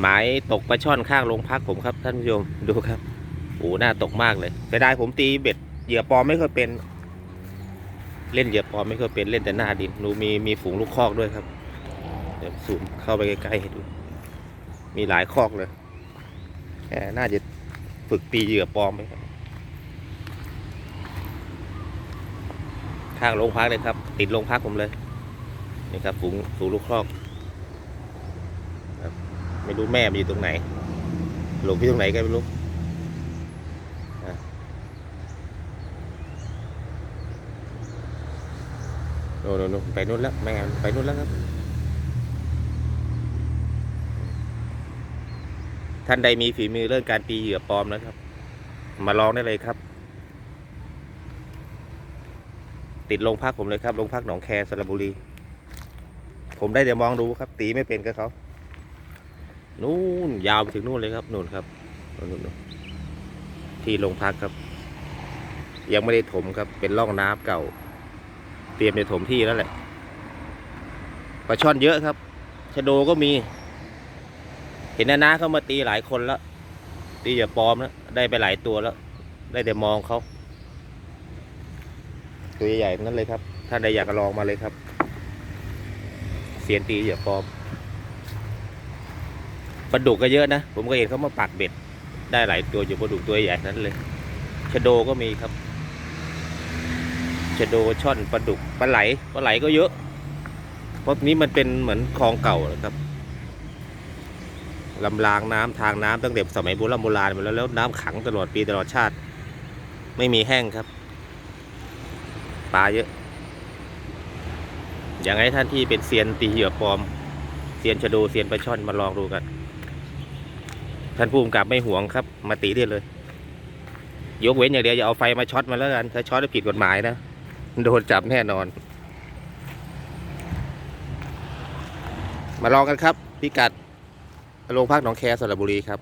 หมายตกปลาช่อนข้างโรงพักผมครับท่านผู้ชมดูครับโอ้หน้าตกมากเลยเสียดายผมตีเบ็ดเหยื่อปลอมไม่เคยเป็น เล่นเหยื่อปลอมไม่เคยเป็นเล่นแต่หน้าดินดูมีมีฝูงลูกคอกด้วยครับเดี๋ยวซูมเข้าไปใกล้ๆให้ดู มีหลายคอกเลยแหมน่าจะฝึกตีเหยื่อปลอมไหมครับข้างโรงพักเลยครับ ติดโรงพักผมเลยนี่ครับฝูงฝูงลูกคอก ไม่รู้แม่มันอยู่ตรงไหน หลงที่ตรงไหนกันไม่รู้โน่นโน่นโน่นไปนู่นแล้วแม่ไปนู่นแล้วครับ ท่านใดมีฝีมือเรื่องการตีเหยื่อปลอมนะครับ มาลองได้เลยครับ ติดโรงพักผมเลยครับโรงพักหนองแคสระบุรี ผมได้แต่มองดูครับ ตีไม่เป็นกับเขา นู่นยาวไปถึงนู่นเลยครับนู่นครับนู่นนู่นที่โรงพักครับ ยังไม่ได้ถมครับ เป็นร่องน้ำเก่า เตรียมจะถมที่แล้วแหละปลาช่อนเยอะครับชะโดก็มี เห็นนานาเขามาตีหลายคนแล้วตีอย่าปลอมแล้วได้ไปหลายตัวแล้ว ได้แต่มองเขาตัวใหญ่ๆนั้นเลยครับ ถ้าใดอยากลองมาเลยครับ เสียนตีอย่าปลอม ลาดุกก็เยอะนะ ผมก็เห็นเขามาปักเบ็ด ได้หลายตัวอยู่ปลาดุกตัวใหญ่นั้นเลยชะโดก็มีครับชะโดช่อนปลาดุกปลาไหลปลาไหลก็เยอะเพราะนี้มันเป็นเหมือนคลองเก่าครับลำรางน้ำทางน้ำตั้งแต่สมัยโบราณโบราณมาแล้วแล้วน้ำขังตลอดปีตลอดชาติ ไม่มีแห้งครับปลาเยอะ อย่างไรท่านที่เป็นเซียนตีเหยื่อปลอมเซียนชะโดเซียนปลาช่อนมาลองดูกัน ท่านผู้กำกับไม่ห่วงครับ มาตีได้เลย ยกเว้นอย่างเดียวอย่าเอาไฟมาช็อตมาแล้วกัน ถ้าช็อตแล้วผิดกฎหมายนะโดนจับแน่นอน มาลองกันครับ พิกัดโรงพักหนองแคสระบุรีครับ